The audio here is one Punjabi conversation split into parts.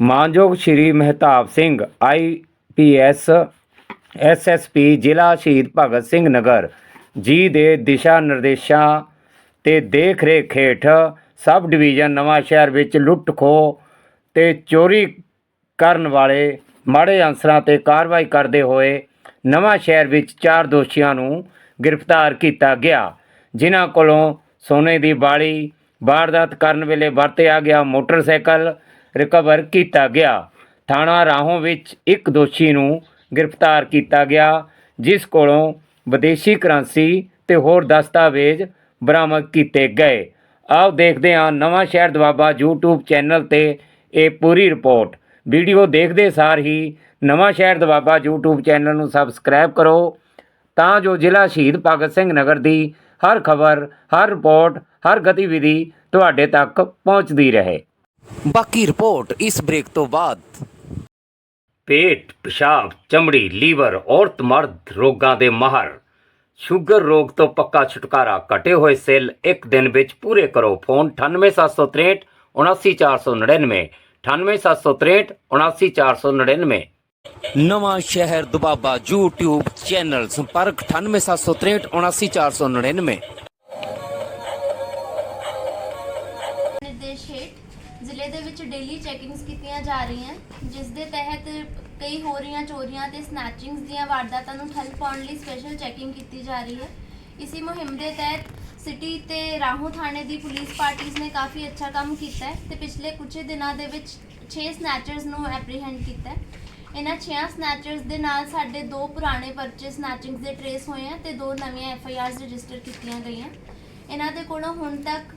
ਮਾਨਯੋਗ ਸ਼੍ਰੀ ਮਹਿਤਾਬ ਸਿੰਘ ਆਈਪੀਐਸ ਐਸਐਸਪੀ ਜ਼ਿਲ੍ਹਾ ਸ਼ਹੀਦ ਭਗਤ ਸਿੰਘ ਨਗਰ, ਜੀ ਦੇ ਦਿਸ਼ਾ ਨਿਰਦੇਸ਼ਾਂ ਤੇ ਦੇਖ ਰੇਖ ਹੇਠ ਸਬ ਡਿਵੀਜ਼ਨ ਨਵਾਂ ਸ਼ਹਿਰ ਵਿੱਚ ਲੁੱਟ ਖੋਹ ਤੇ ਚੋਰੀ ਕਰਨ ਵਾਲੇ ਮਾੜੇ ਅਨਸਰਾਂ ਤੇ ਕਾਰਵਾਈ ਕਰਦੇ ਹੋਏ ਨਵਾਂ ਸ਼ਹਿਰ ਵਿੱਚ ਚਾਰ ਦੋਸ਼ੀਆਂ ਨੂੰ ਗ੍ਰਿਫਤਾਰ ਕੀਤਾ ਗਿਆ, ਜਿਨ੍ਹਾਂ ਕੋਲੋਂ ਸੋਨੇ ਦੀ ਬਾਲੀ, ਵਾਰਦਾਤ ਕਰਨ ਵੇਲੇ ਵਰਤਿਆ ਗਿਆ ਮੋਟਰਸਾਈਕਲ ਰਿਕਵਰ ਕੀਤਾ ਗਿਆ। ਥਾਣਾ ਰਾਹੋਂ ਵਿੱਚ ਇੱਕ ਦੋਸ਼ੀ ਨੂੰ ਗ੍ਰਿਫਤਾਰ ਕੀਤਾ ਗਿਆ, ਜਿਸ ਕੋਲੋਂ ਵਿਦੇਸ਼ੀ ਕਰੰਸੀ ਤੇ ਹੋਰ ਦਸਤਾਵੇਜ਼ ਬਰਾਮਦ ਕੀਤੇ ਗਏ। ਆਓ ਦੇਖਦੇ ਹਾਂ ਨਵਾਂ ਸ਼ਹਿਰ ਦਵਾਬਾ YouTube ਚੈਨਲ ਤੇ ਇਹ ਪੂਰੀ ਰਿਪੋਰਟ। ਵੀਡੀਓ ਦੇਖਦੇ ਸਾਰ ਹੀ ਨਵਾਂ ਸ਼ਹਿਰ ਦਵਾਬਾ YouTube ਚੈਨਲ ਨੂੰ ਸਬਸਕ੍ਰਾਈਬ ਕਰੋ। ਤਾਂ ਜੋ ਜ਼ਿਲ੍ਹਾ ਸ਼ਹੀਦ ਭਗਤ ਸਿੰਘ ਨਗਰ ਦੀ ਹਰ ਖਬਰ, ਹਰ ਰਿਪੋਰਟ, ਹਰ ਗਤੀਵਿਧੀ ਤੁਹਾਡੇ ਤੱਕ ਪਹੁੰਚਦੀ ਰਹੇ। ਬਾਕੀ ਰਿਪੋਰਟ ਇਸ ਬ੍ਰੇਕ ਤੋਂ ਬਾਅਦ। ਪੇਟ ਪਿਸ਼ਾਬ ਚਮੜੀ ਲੀਵਰ ਔਰਤ ਮਰਦ ਰੋਗਾਂ ਦੇ ਮਾਹਰ। ਸ਼ੂਗਰ ਰੋਗ ਤੋਂ ਪੱਕਾ ਛੁਟਕਾਰਾ ਕਟੇ ਹੋਏ ਸੈੱਲ ਇੱਕ ਦਿਨ ਵਿੱਚ ਪੂਰੇ ਕਰੋ। ਫੋਨ 98763 79499 98763 79499 ਨਵਾਂ ਸ਼ਹਿਰ ਦੁਬਾਬਾ YouTube ਚੈਨਲ ਸੰਪਰਕ 98763 79499 ਵਿੱਚ ਡੇਲੀ ਚੈਕਿੰਗਸ ਕੀਤੀਆਂ ਜਾ ਰਹੀਆਂ ਜਿਸ ਦੇ ਤਹਿਤ ਕਈ ਹੋ ਰਹੀਆਂ ਚੋਰੀਆਂ ਤੇ ਸਨੈਚਿੰਗਸ ਦੀਆਂ ਵਾਰਦਾਤਾਂ ਨੂੰ ਠੱਲ ਪਾਉਣ ਲਈ ਸਪੈਸ਼ਲ ਚੈਕਿੰਗ ਕੀਤੀ ਜਾ ਰਹੀ ਹੈ। ਇਸੇ ਮੁਹਿੰਮ ਦੇ ਤਹਿਤ ਸਿਟੀ ਤੇ ਰਾਹੋਂ ਥਾਣੇ ਦੀ ਪੁਲਿਸ ਪਾਰਟੀਆਂ ਨੇ ਕਾਫੀ ਅੱਛਾ ਕੰਮ ਕੀਤਾ ਹੈ ਤੇ ਪਿਛਲੇ ਕੁਝ ਦਿਨਾਂ ਦੇ ਵਿੱਚ 6 ਸਨੈਚਰਸ ਨੂੰ ਐਪਰੀਹੈਂਡ ਕੀਤਾ ਹੈ। ਇਹਨਾਂ 6 ਸਨੈਚਰਸ ਦੇ ਨਾਲ ਸਾਡੇ ਦੋ ਪੁਰਾਣੇ ਪਰਚੇ ਸਨੈਚਿੰਗਸ ਦੇ ਟਰੇਸ ਹੋਏ ਆ ਤੇ ਦੋ ਨਵੀਆਂ ਐਫ ਆਈ ਆਰਸ ਰਜਿਸਟਰ ਕੀਤੀਆਂ ਗਈਆਂ। ਇਹਨਾਂ ਦੇ ਕੋਲੋਂ ਹੁਣ ਤੱਕ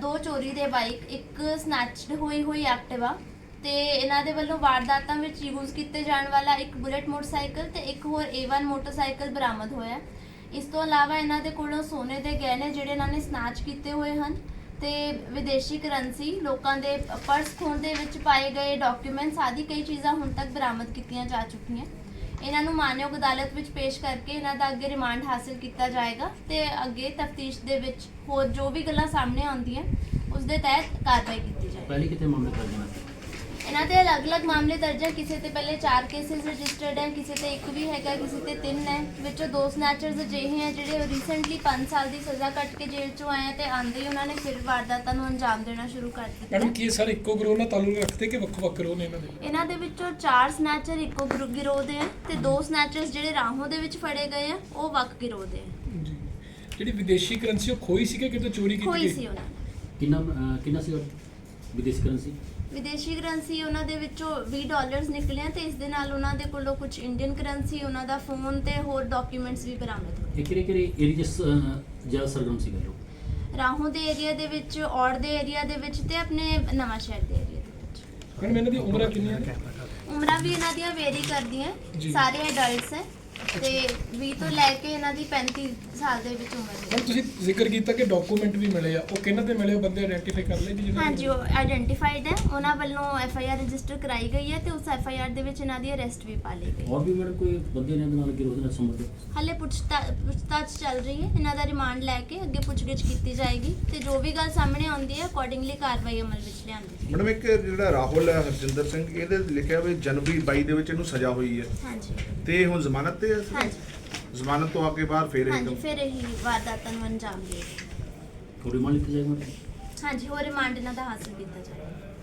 ਦੋ ਚੋਰੀ ਦੇ ਬਾਈਕ ਇੱਕ ਸਨੈਚਡ ਹੋਈ ਹੋਈ ਐਕਟਿਵਾ ਤੇ ਇਹਨਾਂ ਦੇ ਵੱਲੋਂ ਵਾਰਦਾਤਾਂ ਵਿੱਚ ਯੂਜ਼ ਕੀਤੇ ਜਾਣ ਵਾਲਾ ਇੱਕ ਬੁਲੇਟ ਮੋਟਰਸਾਈਕਲ ਤੇ ਇੱਕ ਹੋਰ A1 ਮੋਟਰਸਾਈਕਲ ਬਰਾਮਦ ਹੋਇਆ। ਇਸ ਤੋਂ ਇਲਾਵਾ ਇਹਨਾਂ ਦੇ ਕੋਲੋਂ ਸੋਨੇ ਦੇ ਗਹਿਣੇ ਜਿਹੜੇ ਇਹਨਾਂ ਨੇ ਸਨੈਚ ਕੀਤੇ ਹੋਏ ਹਨ ਤੇ ਵਿਦੇਸ਼ੀ ਕਰੰਸੀ ਲੋਕਾਂ ਦੇ ਪਰਸ ਖੋਣ ਦੇ ਵਿੱਚ ਪਾਏ ਗਏ ਡਾਕੂਮੈਂਟਸ ਆਦਿ ਕਈ ਚੀਜ਼ਾਂ ਹੁਣ ਤੱਕ ਬਰਾਮਦ ਕੀਤੀਆਂ ਜਾ ਚੁੱਕੀਆਂ। ਇਹਨਾਂ ਨੂੰ ਮਾਨਯੋਗ ਅਦਾਲਤ ਵਿੱਚ ਪੇਸ਼ ਕਰਕੇ ਇਹਨਾਂ ਦਾ ਅੱਗੇ ਰਿਮਾਂਡ ਹਾਸਲ ਕੀਤਾ ਜਾਏਗਾ ਤੇ ਅੱਗੇ ਤਫਤੀਸ਼ ਦੇ ਵਿੱਚ ਹੋਰ ਜੋ ਵੀ ਗੱਲਾਂ ਸਾਹਮਣੇ ਆਉਂਦੀਆਂ ਉਸ ਦੇ ਤਹਿਤ ਕਾਰਵਾਈ ਕੀਤੀ ਜਾਏਗੀ। ਪਹਿਲੇ ਕਿਤੇ ਮਾਮਲੇ ਦਰਜ ਹੋਣਾ ਇਹਨਾਂ ਤੇ ਅਲੱਗ-ਅਲੱਗ ਮਾਮਲੇ ਦਰਜ ਹੈ। ਕਿਸੇ ਤੇ ਪਹਿਲੇ 4 ਕੇਸਿਸ ਰਜਿਸਟਰਡ ਹੈ ਕਿਸੇ ਤੇ ਇੱਕ ਵੀ ਹੈਗਾ ਕਿਸੇ ਤੇ 3 ਹੈ। ਵਿੱਚੋਂ ਦੋ ਸਨੈਚਰਸ ਅਜਿਹੇ ਹੈ ਜਿਹੜੇ ਰੀਸੈਂਟਲੀ 5 ਸਾਲ ਦੀ ਸਜ਼ਾ ਕੱਟ ਕੇ ਜੇਲ੍ਹ ਚੋਂ ਆਏ ਆ ਤੇ ਆਂਦੇ ਹੀ ਉਹਨਾਂ ਨੇ ਫਿਰ ਵਾਰਦਾਤਾਂ ਨੂੰ ਅੰਜਾਮ ਦੇਣਾ ਸ਼ੁਰੂ ਕਰ ਦਿੱਤਾ ਮੈਡਮ ਕੀ ਸਾਰੇ ਇੱਕੋ ਗਰੋਹ ਨਾਲ ਤਾਲੁਕ ਰੱਖਦੇ ਕਿ ਵੱਖ ਵੱਖ ਗਰੋਹ ਨੇ ਇਹਨਾਂ ਦੇ? ਇਹਨਾਂ ਦੇ ਵਿੱਚੋਂ 4 ਸਨੈਚਰ ਇੱਕੋ ਗਰੁੱਪ ਗਿਰੋਹ ਦੇ ਆ ਤੇ ਦੋ ਸਨੈਚਰਸ ਜਿਹੜੇ ਰਾਹੋਂ ਦੇ ਵਿੱਚ ਫੜੇ ਗਏ ਆ ਉਹ ਵੱਖ ਗਿਰੋਹ ਦੇ ਆ ਜੀ। ਜਿਹੜੀ ਵਿਦੇਸ਼ੀ ਕਰੰਸੀ ਉਹ ਖੋਈ ਸੀ ਕਿ ਕਿਤੇ ਚੋਰੀ ਕੀਤੀ ਹੋਈ ਗਈ? ਸੀ ਉਹਨਾਂ ਦੀ ਕਿੰਨਾ ਅਹ, ਕਿੰਨਾ ਸੀ ਵਿਦੇਸ਼ੀ ਕਰੰਸੀ ਵਿਦੇਸ਼ੀ ਕਰੰਸੀ ਉਹਨਾਂ ਦੇ ਵਿੱਚੋਂ 20 ਡਾਲਰਸ ਨਿਕਲਿਆ ਤੇ ਇਸ ਦੇ ਨਾਲ ਉਹਨਾਂ ਦੇ ਕੋਲੋਂ ਕੁਝ ਇੰਡੀਅਨ ਕਰੰਸੀ ਉਹਨਾਂ ਦਾ ਫੋਨ ਤੇ ਹੋਰ ਡਾਕੂਮੈਂਟਸ ਵੀ ਬਰਾਮਦ ਹੋਏ। ਕਿਹੜੇ ਕਿਹੜੇ ਏਰੀਆ ਜ਼ਿਆਦਾ ਸਰਗਰਮ ਸੀ ਲੋਕ ਰਾਹੋਂ ਦੇ ਏਰੀਆ ਦੇ ਵਿੱਚ ਔੜ ਦੇ ਏਰੀਆ ਦੇ ਵਿੱਚ ਤੇ ਆਪਣੇ ਨਵਾਂ ਸ਼ਹਿਰ ਦੇ ਏਰੀਆ ਦੇ ਵਿੱਚ। ਮੈਡਮ ਇਹਨਾਂ ਦੀ ਉਮਰਾਂ ਕਿੰਨੀਆਂ ਨੇ? ਉਮਰਾਂ ਵੀ ਇਹਨਾਂ ਦੀਆਂ ਵੇਰੀ ਕਰਦੀਆਂ। ਸਾਰੇ ਐਡਲਟਸ ਹੈ। ਤੇ 20 ਤੋਂ ਲੈ ਕੇ ਇਹਨਾਂ ਦੀ 35 ਸਾਲ ਦੇ ਵਿੱਚ ਉਮਰ ਮੈਡਮ ਹੈ ਤੁਸੀਂ ਜ਼ਿਕਰ ਕੀਤਾ ਕਿ ਡਾਕੂਮੈਂਟ ਵੀ ਮਿਲੇ ਆ। ਉਹ ਕਿਹਨਾਂ ਤੇ ਮਿਲੇ? ਉਹ ਬੰਦੇ ਆਇਡੈਂਟੀਫਾਈ ਕਰ ਲਏ ਕਿ ਜਿਹਨਾਂ ਹਾਂਜੀ ਉਹ ਆਇਡੈਂਟੀਫਾਈਡ ਹੈ। ਉਹਨਾਂ ਵੱਲੋਂ ਐਫ ਆਈ ਆਰ ਰਜਿਸਟਰ ਕਰਾਈ ਗਈ ਹੈ ਤੇ ਉਸ ਐਫ ਆਈ ਆਰ ਦੇ ਵਿੱਚ ਇਹਨਾਂ ਦੀ ਅਰੈਸਟ ਵੀ ਪਾ ਲਈ ਗਈ ਹੋਰ ਵੀ ਮੈਡਮ ਕੋਈ ਬੰਦੇ ਨੇ ਇਹਦੇ ਨਾਲ ਗਿਰੋਹ ਦੇ ਨਾਲ ਸੰਬੰਧ ਹਾਲੇ ਪੁੱਛਤਾ ਪੁੱਛਤਾਛ ਚੱਲ ਰਹੀ ਹੈ। ਇਹਨਾਂ ਦਾ ਰਿਮਾਂਡ ਲੈ ਕੇ ਅੱਗੇ ਪੁੱਛਗਿੱਛ ਕੀਤੀ ਜਾਏਗੀ ਤੇ ਜੋ ਵੀ ਗੱਲ ਸਾਹਮਣੇ ਆਉਂਦੀ ਹੈ ਅਕੋਰਡਿੰਗਲੀ ਕਾਰਵਾਈ ਅਮਲ ਵਿੱਚ ਲਿਆਂਦੀ ਜਾਏਗੀ। ਮੈਡਮ ਇੱਕ ਜਿਹੜਾ ਰਾਹੁਲ ਹੈ ਹਰਜਿੰਦਰ ਸਿੰਘ ਇਹਦੇ ਲਿਖਿਆ ਵੀ ਜਨਵਰੀ 22 ਦੇ ਵਿੱਚ ਇਹਨੂੰ ਸਜ਼ਾ ਹੋਈ ਹੈ। ਹਾਂਜੀ। ਤੇ ਹੁਣ ਜ਼ਮਾਨਤ ਤੇ ਹੈ? ਹਾਂਜੀ। ਜ਼ਮਾਨਤ ਤੋਂ ਆ ਕੇ ਬਾਹਰ ਫੇਰ ਹਾਂਜੀ ਇੱਕ ਫਿਰ ਇਹੀ ਵਾਰਦਾਤਾਂ ਨੂੰ ਅੰਜਾਮ ਦੇ ਥੋੜੀ ਜਾਏਗੀ? ਹਾਂਜੀ ਹੋਰ ਰਿਮਾਂਡ ਇਹਨਾਂ ਦਾ ਹਾਸਲ ਕੀਤਾ ਜਾਏਗਾ।